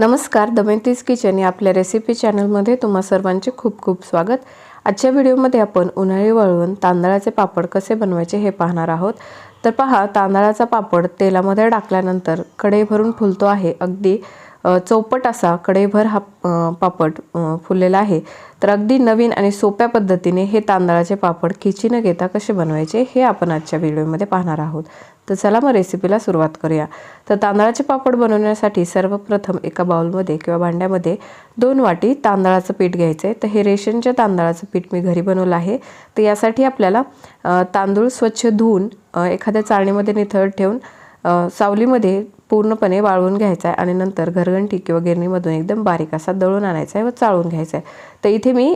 नमस्कार दमयंतीज किचन या आपल्या रेसिपी चॅनलमध्ये तुम्हा सर्वांचे खूप खूप स्वागत. आजच्या व्हिडिओमध्ये आपण उन्हाळी वळवून तांदळाचे पापड कसे बनवायचे हे पाहणार आहोत. तर पहा तांदळाचा पापड तेलामध्ये टाकल्यानंतर कढई भरून फुलतो आहे. अगदी चौपट असा कढईभर हा पापड फुललेला आहे. तर अगदी नवीन आणि सोप्या पद्धतीने हे तांदळाचे पापड खिची न घेता कसे बनवायचे हे आपण आजच्या व्हिडिओमध्ये पाहणार आहोत. तर चला मग रेसिपीला सुरुवात करूया. तर तांदळाचे पापड बनवण्यासाठी सर्वप्रथम एका बाउलमध्ये किंवा भांड्यामध्ये दोन वाटी तांदळाचं पीठ घ्यायचं आहे तर हे रेशनच्या तांदळाचं पीठ मी घरी बनवलं आहे. तर यासाठी आपल्याला तांदूळ स्वच्छ धुवून एखाद्या चाळणीमध्ये निथळ ठेवून सावलीमध्ये पूर्णपणे वाळवून घ्यायचा आहे आणि नंतर घरघंटी किंवा गिरणीमधून एकदम बारीक असा दळून आणायचा आहे व चाळून घ्यायचा आहे तर इथे मी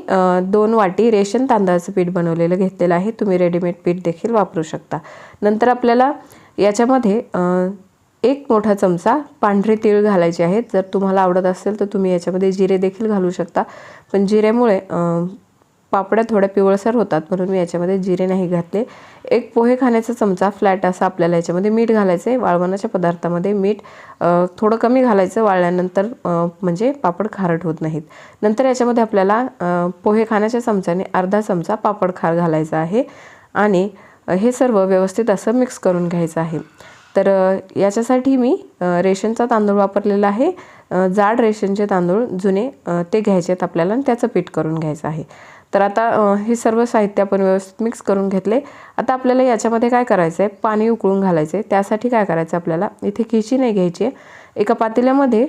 दोन वाटी रेशन तांदळाचं पीठ बनवलेलं घेतलेलं आहे. तुम्ही रेडीमेड पीठ देखील वापरू शकता. नंतर आपल्याला याच्यामध्ये एक मोठा चमचा पांढरे तीळ घालायचे आहेत. जर तुम्हाला आवडत असेल तर तुम्ही याच्यामध्ये जिरे देखील घालू शकता. पण जिऱ्यामुळे पापड्या थोड्या पिवळसर होतात म्हणून मी याच्यामध्ये जिरे नाही घातले. एक पोहे खाण्याचा चमचा फ्लॅट असा आपल्याला याच्यामध्ये मीठ घालायचं आहे वाळवणाच्या पदार्थामध्ये मीठ थोडं कमी घालायचं. वाळल्यानंतर म्हणजे पापड खारट होत नाहीत. नंतर याच्यामध्ये आपल्याला पोहे खाण्याच्या चमच्याने अर्धा चमचा पापड खार घालायचा आहे. आणि हे सर्व व्यवस्थित असं मिक्स करून घ्यायचं आहे. तर याच्यासाठी मी रेशनचा तांदूळ वापरलेला आहे. जाड रेशनचे तांदूळ जुने ते घ्यायचे आहेत आपल्याला आणि त्याचं पीठ करून घ्यायचं आहे. तर आता हे सर्व साहित्य आपण व्यवस्थित मिक्स करून घेतले. आता आपल्याला याच्यामध्ये काय करायचं आहे पाणी उकळून घालायचं आहे त्यासाठी काय करायचं आपल्याला? इथे खिची नाही घ्यायची आहे. एका पातेल्यामध्ये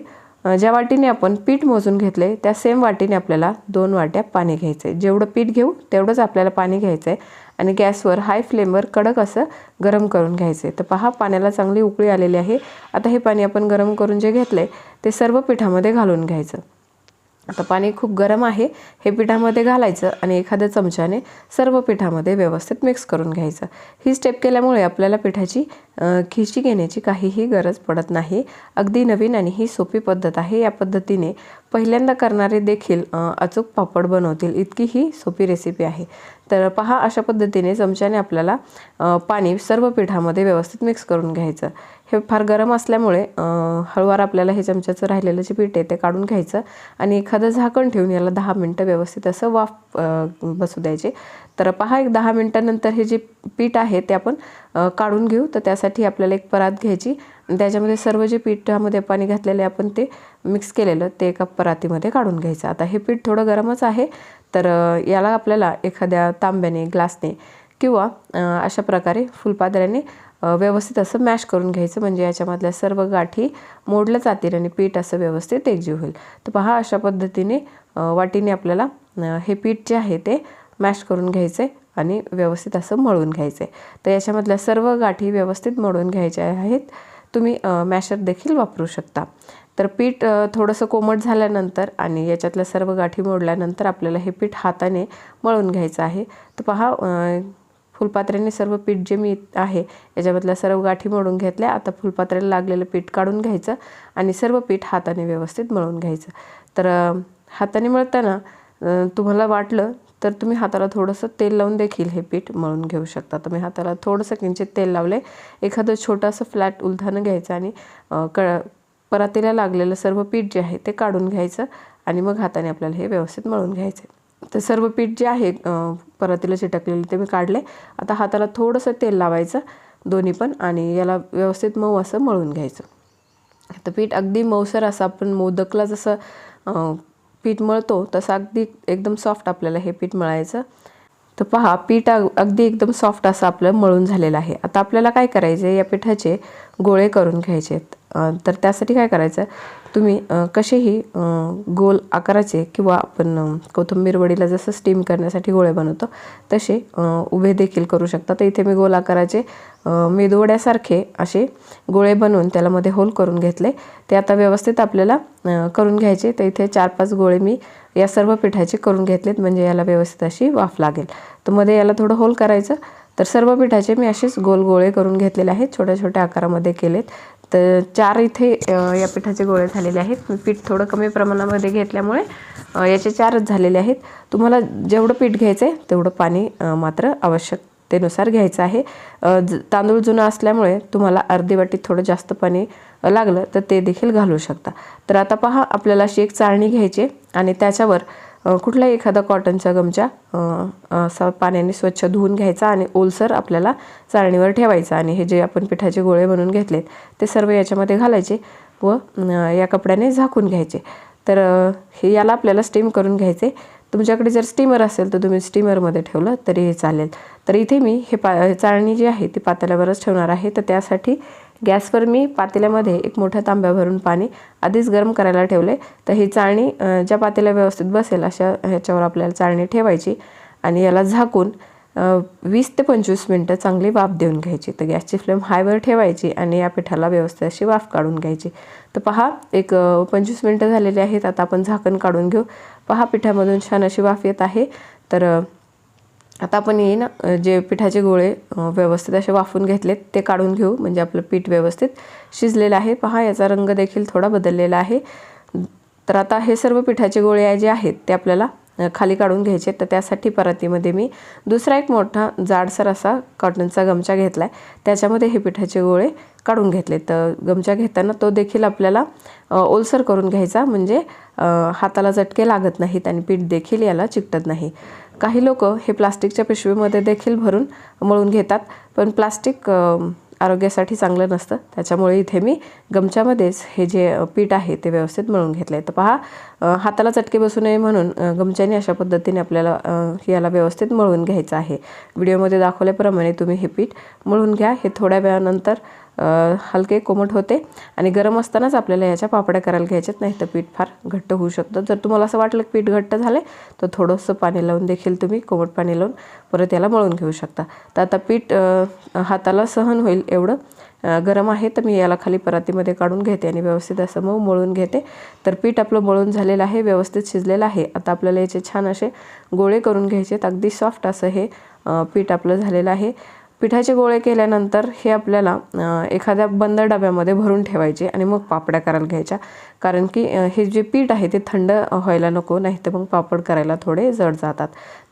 ज्या वाटीने आपण पीठ मोजून घेतले त्या सेम वाटीने आपल्याला दोन वाट्या पाणी घ्यायचं आहे जेवढं पीठ घेऊ तेवढंच आपल्याला पाणी घ्यायचं आहे आणि गॅसवर हाय फ्लेमवर कडक असं गरम करून घ्यायचं आहे तर पहा पाण्याला चांगली उकळी आलेली आहे. आता हे पाणी आपण गरम करून जे घेतलं आहे ते सर्व पिठामध्ये घालून घ्यायचं. आता पाणी खूप गरम आहे. हे पिठामध्ये घालायचं आणि एखाद्या चमच्याने सर्व पिठामध्ये व्यवस्थित मिक्स करून घ्यायचं. ही स्टेप केल्यामुळे आपल्याला पिठाची खिची घेण्याची काहीही गरज पडत नाही. अगदी नवीन आणि ही सोपी पद्धत आहे. या पद्धतीने पहिल्यांदा करणारे देखील अचूक पापड बनवतील. इतकी ही सोपी रेसिपी आहे. तर पहा अशा पद्धतीने चमच्याने आपल्याला पाणी सर्व पिठामध्ये व्यवस्थित मिक्स करून घ्यायचं. हे फार गरम असल्यामुळे हळूवार आपल्याला हे चमच्याचं राहिलेलं जे पीठ आहे ते काढून घ्यायचं आणि एखादं झाकण ठेवून याला दहा मिनटं व्यवस्थित असं वाफ बसू द्यायचे. तर पहा एक दहा मिनटानंतर हे जे पीठ आहे ते आपण काढून घेऊ. तर त्यासाठी आपल्याला एक परात घ्यायची. आणि त्याच्यामध्ये सर्व जे पीठामध्ये पाणी घातलेले आपण ते मिक्स केलेलं ते एका परातीमध्ये काढून घ्यायचं. आता हे पीठ थोडं गरमच आहे तर याला आपल्याला एखाद्या तांब्याने ग्लासने किंवा अशा प्रकारे फुलपादऱ्याने व्यवस्थित असं मॅश करून घ्यायचं. म्हणजे याच्यामधल्या सर्व गाठी मोडल्या जातील आणि पीठ असं व्यवस्थित एकजीव होईल. तर पहा अशा पद्धतीने वाटीने आपल्याला हे पीठ जे आहे ते मॅश करून घ्यायचे आणि व्यवस्थित असं मळून घ्यायचं. आहे तर याच्यामधल्या सर्व गाठी व्यवस्थित मळून घ्यायच्या आहेत. तुम्ही मॅशर देखील वापरू शकता. तर पीठ थोडंसं कोमट झाल्यानंतर आणि याच्यातल्या सर्व गाठी मोडल्यानंतर आपल्याला हे पीठ हाताने मळून घ्यायचं आहे. तर पहा फुलपात्र्याने सर्व पीठ जे मी आहे याच्यामधल्या सर्व गाठी मोडून घेतल्या. आता फुलपात्र्याला लागलेलं पीठ काढून घ्यायचं आणि सर्व पीठ हाताने व्यवस्थित मळून घ्यायचं. तर हाताने मळताना तुम्हाला वाटलं तर तुम्ही हाताला थोडंसं तेल लावून देखील हे पीठ मळून घेऊ शकता. तर मी हाताला थोडंसं किंचित तेल लावले एखादं छोटंसं फ्लॅट उलथानं घ्यायचं आणि क परातीला लागलेलं सर्व पीठ जे आहे ते काढून घ्यायचं आणि मग हाताने आपल्याला हे व्यवस्थित मळून घ्यायचं तर सर्व पीठ जे आहे परातीला चिटकलेलं ते मी काढले. आता हाताला थोडंसं तेल लावायचं दोन्ही पण आणि याला व्यवस्थित मऊ असं मळून घ्यायचं. तर पीठ अगदी मऊसर असं आपण मोदकला जसं पीठ मळतो तसं अगदी एकदम सॉफ्ट आपल्याला हे पीठ मळायचं. तर पहा पीठ अगदी एकदम सॉफ्ट असं आपलं मळून झालेलं आहे. आता आपल्याला काय करायचं या पिठाचे गोळे करून घ्यायचे आहेत तर त्यासाठी काय करायचं? तुम्ही कसेही गोल आकाराचे किंवा आपण अ, कोथिंबीर वडीला जसं स्टीम करण्यासाठी गोळे बनवतो तसे उभे देखील करू शकता. तर इथे मी गोल आकाराचे मेदवड्यासारखे असे गोळे बनवून त्याला मध्ये होल करून घेतले. ते आता व्यवस्थित आपल्याला करून घ्यायचे. तर इथे चार पाच गोळे मी या सर्व पिठाचे करून घेतलेत. म्हणजे याला व्यवस्थित अशी वाफ लागेल. तर मध्ये याला थोडं होल करायचं. तर सर्व पिठाचे मी असेच गोल गोळे करून घेतलेले आहेत. छोट्या छोट्या आकारामध्ये केलेत. तर चार इथे या पिठाचे गोळे झालेले आहेत. मी पीठ थोडं कमी प्रमाणामध्ये घेतल्यामुळे याचे चारच झालेले आहेत. तुम्हाला जेवढं पीठ घ्यायचं आहे तेवढं पाणी मात्र आवश्यकतेनुसार घ्यायचं आहे. ज- तांदूळ जुना असल्यामुळे तुम्हाला अर्धी वाटीत थोडं जास्त पाणी लागलं तर ते देखील घालू शकता. तर आता पहा आपल्याला अशी एक चाळणी घ्यायची आणि त्याच्यावर कुठलाही एखादा कॉटनचा गमचा असा पाण्याने स्वच्छ धुवून घ्यायचा आणि ओलसर आपल्याला चाळणीवर ठेवायचा आणि हे जे आपण पिठाचे गोळे बनवून घेतलेत ते सर्व याच्यामध्ये घालायचे व या कपड्याने झाकून घ्यायचे. तर हे याला आपल्याला स्टीम करून घ्यायचे. तुमच्याकडे जर स्टीमर असेल तर तुम्ही स्टीमरमध्ये ठेवलं तरी हे चालेल. तर इथे मी हे पा चाळणी जी आहे ती पातेल्यावरच ठेवणार आहे. तर त्यासाठी गॅसवर मी पातेल्यामध्ये एक मोठ्या तांब्या भरून पाणी आधीच गरम करायला ठेवले. तर ही चाळणी ज्या पातेल्या व्यवस्थित बसेल अशा ह्याच्यावर आपल्याला चाळणी ठेवायची आणि याला झाकून वीस ते पंचवीस मिनटं चांगली वाफ देऊन घ्यायची. तर गॅसची फ्लेम हायवर ठेवायची आणि या पिठाला व्यवस्थित अशी वाफ काढून घ्यायची. तर पहा एक पंचवीस मिनटं झालेली आहेत. आता आपण झाकण काढून घेऊ. पहा पिठामधून छान अशी वाफ येत आहे. तर आता आपण ये ना जे पिठाचे गोळे व्यवस्थित असे वाफून घेतलेत ते काढून घेऊ. म्हणजे आपलं पीठ व्यवस्थित शिजलेलं आहे. पहा याचा रंग देखील थोडा बदललेला आहे. तर आता हे सर्व पिठाचे गोळे जे आहेत ते आपल्याला खाली काढून घ्यायचे तर त्यासाठी परातीमध्ये मी दुसरा एक मोठा जाडसर असा कॉटनचा गमचा घेतला आहे त्याच्यामध्ये हे पिठाचे गोळे काढून घेतले तर गमचा घेताना तो देखील आपल्याला ओलसर करून घ्यायचा. म्हणजे हाताला झटके लागत नाहीत आणि पीठ देखील याला चिकटत नाही. काही लोक हे प्लास्टिकच्या पिशवीमध्ये देखील भरून मळून घेतात पण प्लास्टिक आरोग्यासाठी चांगलं नसतं. त्याच्यामुळे इथे मी गमच्यामध्येच हे जे पीठ आहे ते व्यवस्थित मळून घेतलं आहे तर पहा हाताला चटके बसू नये म्हणून गमच्याने अशा पद्धतीने आपल्याला याला व्यवस्थित मळून घ्यायचं आहे. व्हिडिओमध्ये दाखवल्याप्रमाणे तुम्ही हे पीठ मळून घ्या. हे थोड्या वेळानंतर हलके कोमट होते आणि गरम असतानाच आपल्याला याच्या पापड्या करायला घ्यायच्यात नाही तर पीठ फार घट्ट होऊ शकतं. जर तुम्हाला असं वाटलं पीठ घट्ट झाले तर थोडंसं पाणी लावून देखील तुम्ही कोमट पाणी लावून परत याला मळून घेऊ शकता. तर आता पीठ हाताला सहन होईल एवढं. गरम आहे तर मी याला खाली परातीमध्ये काढून घेते आणि व्यवस्थित असं मग मळून घेते. तर पीठ आपलं मळून झालेलं आहे व्यवस्थित शिजलेलं आहे. आता आपल्याला याचे छान असे गोळे करून घ्यायचे अगदी सॉफ्ट असं हे पीठ आपलं झालेलं आहे. पिठाचे गोळे केल्यानंतर हे आपल्याला एखाद्या बंद डब्यामध्ये भरून ठेवायचे आणि मग पापड्या करायला घ्यायच्या. कारण की हे जे पीठ आहे ते थंड व्हायला नको नाही तर मग पापड करायला थोडे जड जातात.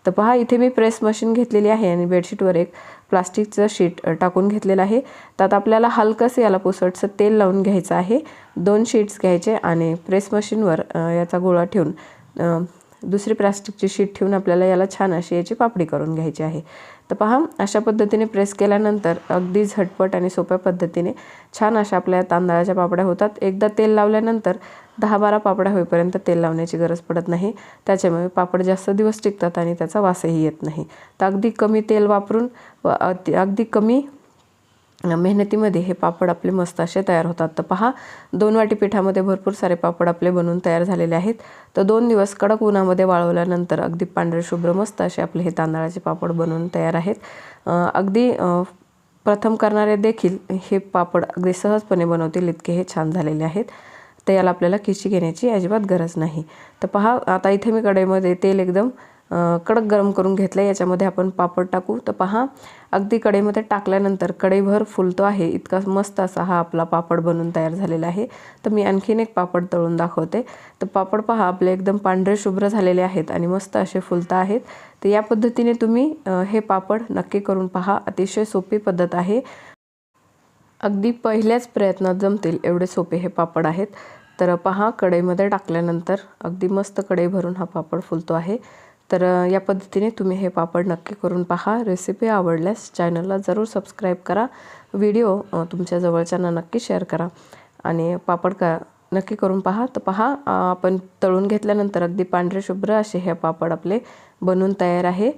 तर पहा इथे मी प्रेस मशीन घेतलेली आहे आणि बेडशीटवर एक प्लास्टिकचं शीट टाकून घेतलेलं आहे. त्यात आपल्याला हलकंसं याला पुसटचं तेल लावून घ्यायचं आहे. दोन शीट्स घ्यायचे आणि प्रेस मशीनवर याचा गोळा ठेवून दुसरी प्लास्टिकची शीट ठेवून आपल्याला याला छान अशी याची पापडी करून घ्यायची आहे. तर पहा अशा पद्धतीने प्रेस केल्यानंतर अगदी झटपट आणि सोप्या पद्धतीने छान अशा आपल्या तांदळाच्या पापड्या होतात. एकदा तेल लावल्यानंतर दहा बारा पापड्या होईपर्यंत तेल लावण्याची गरज पडत नाही. त्याच्यामुळे पापड जास्त दिवस टिकतात आणि त्याचा वासही येत नाही. तर अगदी कमी तेल वापरून व अगदी कमी मेहनतीमध्ये हे पापड आपले मस्त असे तयार होतात. तर पहा दोन वाटी पिठामध्ये भरपूर सारे पापड आपले बनवून तयार झालेले आहेत. तर दोन दिवस कडक उन्हामध्ये वाळवल्यानंतर अगदी पांढरे शुभ्र मस्त असे आपले हे तांदळाचे पापड बनवून तयार आहेत. अगदी प्रथम करणारे देखील हे पापड अगदी सहजपणे बनवतील इतके हे छान झालेले आहेत. तर याला आपल्याला खिशी घेण्याची अजिबात गरज नाही. तर पहा आता इथे मी कढईमध्ये तेल एकदम कडक गरम करून घेतलं याच्यामध्ये आपण पापड टाकू. तर पहा अगदी कढईमध्ये टाकल्यानंतर कढईभर फुलतो आहे. इतका मस्त असा हा आपला पापड बनून तयार झालेला आहे. तर मी आणखीन एक पापड तळून दाखवते. तर पापड पहा आपले एकदम पांढरे शुभ्र झालेले आहेत आणि मस्त असे फुलता आहेत. तर या पद्धतीने तुम्ही हे पापड नक्की करून पहा. अतिशय सोपी पद्धत आहे. अगदी पहिल्याच प्रयत्नात जमतील एवढे सोपे हे पापड आहेत. तर पहा कढईमध्ये टाकल्यानंतर अगदी मस्त कढई भरून हा पापड फुलतो आहे. तर या पद्धतीने तुम्ही हे पापड नक्की करून पहा. रेसिपी आवडल्यास चॅनलला जरूर सबस्क्राईब करा. व्हिडिओ तुमच्या जवळच्यांना नक्की शेअर करा. आणि पापड का नक्की करून पहा. तर पहा आपण तळून घेतल्यानंतर अगदी पांढरे शुभ्र असे हे पापड आपले बनून तयार आहे.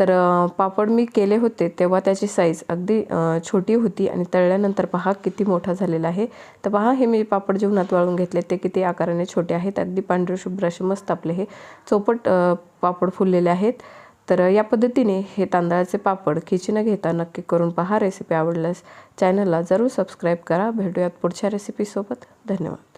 तर पापड मी केले होते तेव्हा त्याची साईज अगदी छोटी होती आणि तळल्यानंतर पहा किती मोठा झालेला आहे. तर पहा हे मी पापड जे उन्हात वाळून घेतले ते किती आकाराने छोटे आहेत. अगदी पांढरे शुभ्र असे मस्त आपले हे चौपट पापड फुललेले आहेत. तर या पद्धतीने हे तांदळाचे पापड खिची न घेता नक्की करून पहा. रेसिपी आवडल्यास चॅनलला जरूर सबस्क्राईब करा. भेटूयात पुढच्या रेसिपीसोबत धन्यवाद.